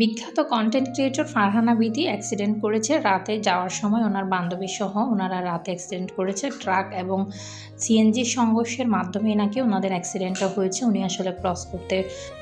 বিখ্যাত content creator Farhana বিদি accident করেছে রাতে যাওয়ার সময়। ওনার বান্ধবী সহ ওনারা রাতে অ্যাক্সিডেন্ট করেছে ট্রাক এবং সিএনজি সংঘর্ষের মাধ্যমে নাকি ওনাদের অ্যাক্সিডেন্টটা হয়েছে। উনি আসলে ক্রস করতে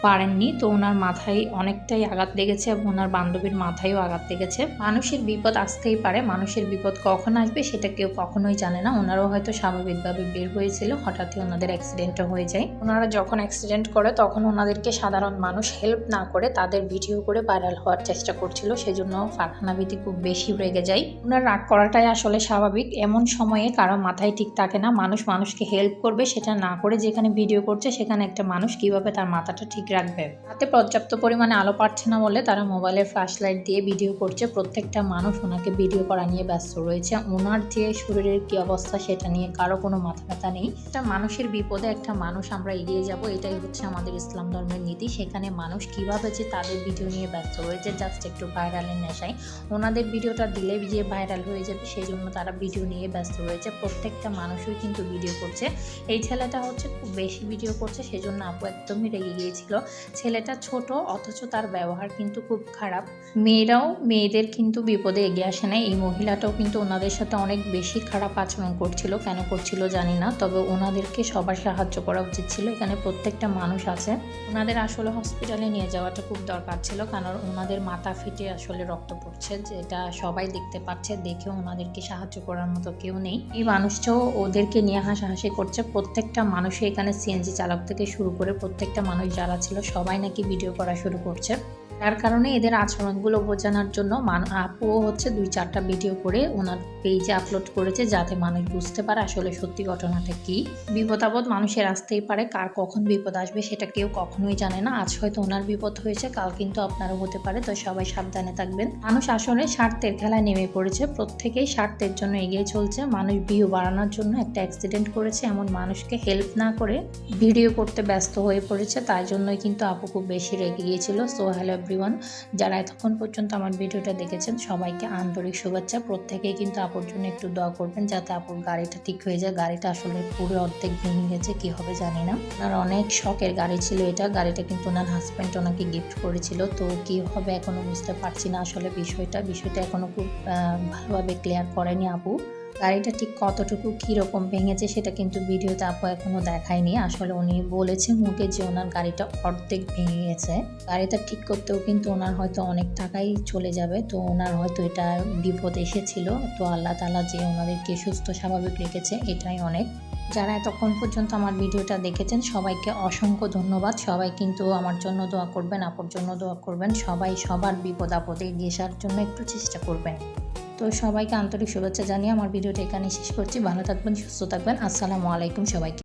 পারেননি। তো ওনার মাথায় অনেকটাই আঘাত লেগেছে এবং ওনার বান্ধবীর মাথায়ও আঘাত লেগেছে। মানুষের বিপদ আসতেই পারে। মানুষের বিপদ কখন আসবে সেটা কেউ কখনোই জানে না। ওনারাও হয়তো স্বাভাবিকভাবে বের হয়েছিল। হঠাৎই ওনাদের অ্যাক্সিডেন্টটা হয়ে যায়। ওনারা যখন অ্যাক্সিডেন্ট করে তখন ওনাদেরকে সাধারণ মানুষ হেল্প না করে তাদের ভিডিও করে ভাইরাল হওয়ার চেষ্টা করছিল, সেজন্য ফারহানা বিতি খুব বেশি রেগে যায়। ওনার রাগ করাটাই আসলে স্বাভাবিক। এমন সময়ে কারও মাথায় ঠিক থাকে না, মানুষ মানুষকে হেল্প করবে, সেটা না করে যেখানে ভিডিও করছে, সেখানে একটা মানুষ কীভাবে তার মাথাটা ঠিক রাখবে? হাতে পর্যাপ্ত পরিমাণে আলো পাচ্ছে না বলে তারা মোবাইলের ফ্ল্যাশ লাইট দিয়ে ভিডিও করছে। প্রত্যেকটা মানুষ ওনাকে ভিডিও করা নিয়ে ব্যস্ত রয়েছে। ওনার যে শরীরের কি অবস্থা, সেটা নিয়ে কারও কোনো মাথা ব্যথা নেই। একটা মানুষের বিপদে একটা মানুষ আমরা এগিয়ে যাব, এটাই হচ্ছে আমাদের ইসলাম ধর্মের নীতি। সেখানে মানুষ কীভাবে যে তাদের ভিডিও নিয়ে ব্যস্ত রয়েছে জাস্ট একটু ভাইরালের নেশায়। ওনাদের ভিডিওটা দিলে যে ভাইরাল হয়ে যাবে, সেই জন্য তারা ভিডিও নিয়ে ব্যস্ত রয়েছে। প্রত্যেকটা মানুষই কিন্তু ভিডিও করছে। এই ছেলেটা হচ্ছে খুব বেশি ভিডিও করছে, সেজন্য আপু একদমই রেগে গিয়েছিল। ছেলেটা ছোট, অথচ তার ব্যবহার কিন্তু খুব খারাপ। মেয়েরাও মেয়েদের কিন্তু বিপদে এগিয়ে আসে না। এই মহিলাটাও কিন্তু ওনাদের সাথে অনেক বেশি খারাপ আচরণ করছিল। কেন করছিল জানি না, তবে ওনাদেরকে সবার সাহায্য করা উচিত ছিল। এখানে প্রত্যেকটা মানুষ আছে। ওনাদের আসলে হসপিটালে নিয়ে যাওয়াটা খুব দরকার ছিল। কারণ ওনাদের মাথা ফেটে আসলে রক্ত পড়ছে? যেটা সবাই দেখতে পাচ্ছে, দেখে ওনাদেরকে সাহায্য করার মতো কেউ নেই। এই মানুষটাও ওদেরকে নিয়ে হাসাহাসি করছে। প্রত্যেকটা মানুষই এখানে সিএনজি চালক থেকে শুরু করে প্রত্যেকটা মানুষ যারা ছিল সবাই নাকি ভিডিও করা শুরু করছে। তার কারণে এদের আচরণগুলো বোঝানোর জন্য মান আপুও হচ্ছে দুই চারটা ভিডিও করে ওনার পেজে আপলোড করেছে যাতে মানুষ বুঝতে পারে আসলে সত্যি ঘটনাটা কি। বিপদ আপদ মানুষের আসতেই পারে, কার কখন বিপদ আসবে সেটা কেউ কখনোই জানে না। আজ হয়তো ওনার বিপদ হয়েছে, কাল কিন্তু আপনারও হতে পারে, তো সবাই সাবধানে থাকবেন। মানুষ আসলে স্বার্থের খেলায় নেমে পড়েছে, প্রত্যেকেই স্বার্থের জন্য এগিয়ে চলছে। মানুষ ভিউ বাড়ানোর জন্য একটা অ্যাক্সিডেন্ট করেছে, এমন মানুষকে হেল্প না করে ভিডিও করতে ব্যস্ত হয়ে পড়েছে, তাই জন্যই কিন্তু আপু খুব বেশি রেগে গিয়েছিল। সো হ্যালো এভরিওয়ান যারা এতক্ষণ পর্যন্ত আমার ভিডিওটা দেখেছেন, সবাইকে আন্তরিক শুভেচ্ছা। প্রত্যেকেই কিন্তু আপুর জন্য একটু দোয়া করবেন যাতে আপুর গাড়িটা ঠিক হয়ে যায়। গাড়িটা আসলে পুরো অর্ধেক ভেঙে গেছে, কি হবে জানি না। ওনার অনেক শখের গাড়ি ছিল এটা। গাড়িটা কিন্তু ওনার হাজব্যান্ড ওনাকে গিফট করেছিল। তো কি হবে এখনও বুঝতে পারছি না আসলে বিষয়টা। বিষয়টা এখনও খুব ভালোভাবে ক্লিয়ার করেনি আপু। গাড়িটা ঠিক কতটুকু কীরকম ভেঙেছে সেটা কিন্তু ভিডিওতে আপু এখনও দেখায়নি। আসলে উনি বলেছে মুখে যে ওনার গাড়িটা অর্ধেক ভেঙে গেছে গাড়িটা ঠিক করতেও কিন্তু ওনার হয়তো অনেক টাকাই চলে যাবে। তো ওনার হয়তো এটা বিপদ এসেছিল। তো আল্লাহ তালা যে ওনাদেরকে সুস্থ, স্বাভাবিক রেখেছে, এটাই অনেক। যারা এতক্ষণ পর্যন্ত আমার ভিডিওটা দেখেছেন, সবাইকে অসংখ্য ধন্যবাদ। সবাই কিন্তু আমার জন্য দোয়া করবেন, আপুর জন্য দোয়া করবেন। সবাই সবার বিপদ আপদে এগিয়ে আসার জন্য একটু চেষ্টা করবেন। তো সবাইকে আন্তরিক শুভেচ্ছা জানিয়ে আমার ভিডিওটা এখানে শেষ করছি। ভালো থাকবেন, সুস্থ থাকবেন। আসসালামু আলাইকুম সবাইকে।